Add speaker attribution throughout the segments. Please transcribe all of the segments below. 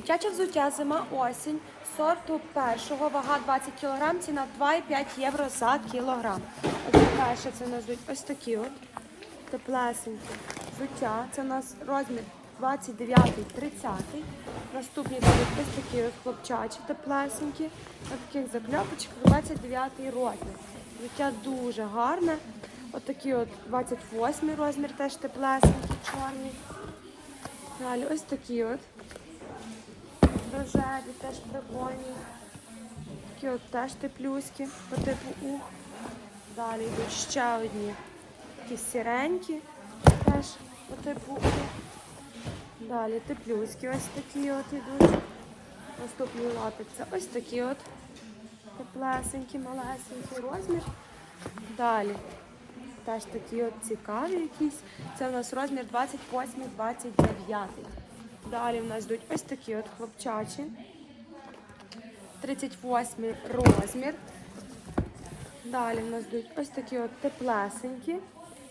Speaker 1: Дитяче взуття зима осінь сорту першого, вага 20 кг, ціна 2,5 євро за кілограм. Перше це у нас ось такі от теплесенькі взуття. Це у нас розмір 29-30. Наступні будуть ось такі от хлопчачі теплесенькі. На таких закльопочках 29 розмір. Взуття дуже гарне. Отакі от 28 розмір, теж теплесенький, чорний. Далі ось такі от рожеві, теж прикольні. Такі от теж теплюські по типу ух. Далі йдуть ще одні такі сіренькі, теж по типу ух. Далі теплюські ось такі от ідуть. Наступний лапець це ось такі от теплесенькі, малесенькі розмір. Далі теж такі от цікаві якісь. Це у нас розмір 28-29. Далі в нас йдуть ось такі от хлопчачі. 38 розмір. Далі в нас йдуть ось такі от теплесенькі.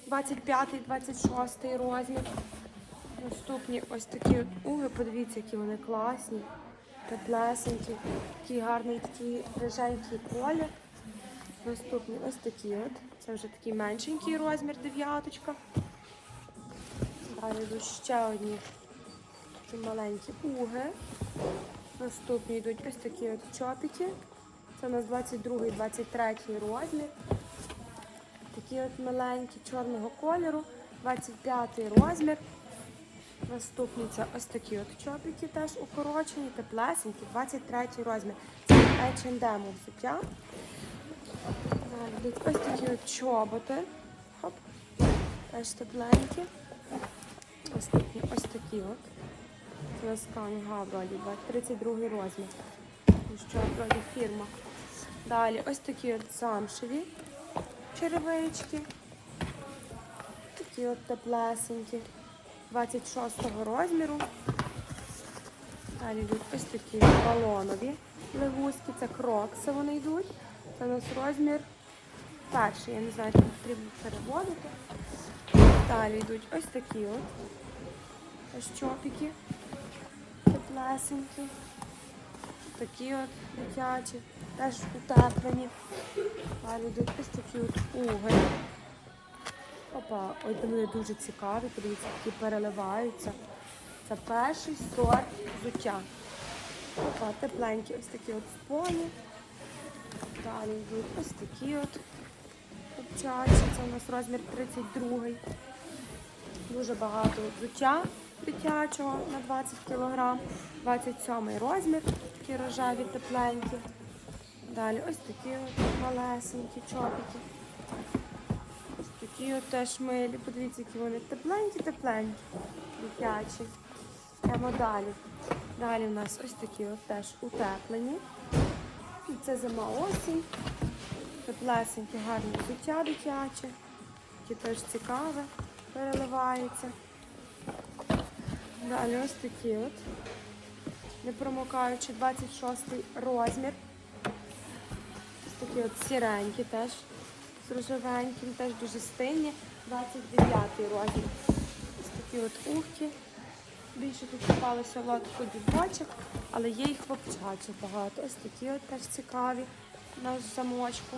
Speaker 1: 25-26 розмір. Наступні ось такі от уги, подивіться, які вони класні, теплесенькі, такий гарний такий риженький колір. Наступні ось такі от. Це вже такий меншенький розмір, дев'яточка. Далі ще одні такі маленькі уги. Наступні йдуть ось такі от чопики. Це у нас 22-23 розмір. Такі от маленькі чорного кольору, 25 розмір. Наступні це ось такі от чопики теж укорочені, теплесенькі, 23 розмір. Це H&M взуття. Ось такі от чоботи. Хоп. Теж тепленькі. Наступні ось такі от. Це Сканга вроді, 32 розмір. Що вроді фірма. Далі ось такі от замшеві черевички. Такі от теплесенькі. 26 розміру. Далі йдуть ось такі балонові легузькі. Це крокси вони йдуть. Це у нас розмір перший. Я не знаю, як потрібно переводити. Далі йдуть ось такі от. Чопики. Теплесенькі. Такі от дитячі. Теж утеплені. Далі йдуть ось такі от уги. Опа, ой, вони дуже цікаві, подивіться, які переливаються. Це перший сорт взуття. Опа, тепленькі, ось такі от споні. Далі йдуть ось такі от хлопчачі. Це у нас розмір 32. Дуже багато взуття дитячого на 20 кг. 27 розмір, такі рожеві, тепленькі. Далі ось такі малесенькі чопики. Ось такі от теж милі. Подивіться, які вони тепленькі-тепленькі, дитячі. Йдемо далі. Далі у нас ось такі от теж утеплені. І це зима осінь. Теплесенькі, гарні взуття дитячі. Які теж цікаве, переливаються. Далі ось такі от. Не промокаючи 26 розмір. Ось такі от сіренькі теж з рожевеньким, теж дуже стильні. 29 розмір. Ось такі от ухті. Більше тут попалося в лотку дівочок, але є їх хлопчачі багато. Ось такі от теж цікаві на замочку,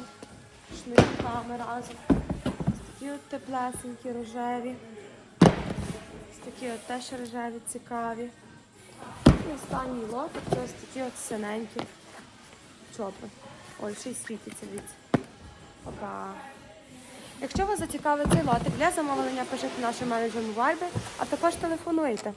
Speaker 1: шнурками разом. Ось такі от теплесенькі, рожеві. Такі от теж рожеві, цікаві. І останній лотик, це ось такі от синенькі чопи. Ой, ще й світиться від. Опа. Якщо вас зацікавить цей лотик, для замовлення пишіть нашим менеджерам Viber, а також телефонуйте.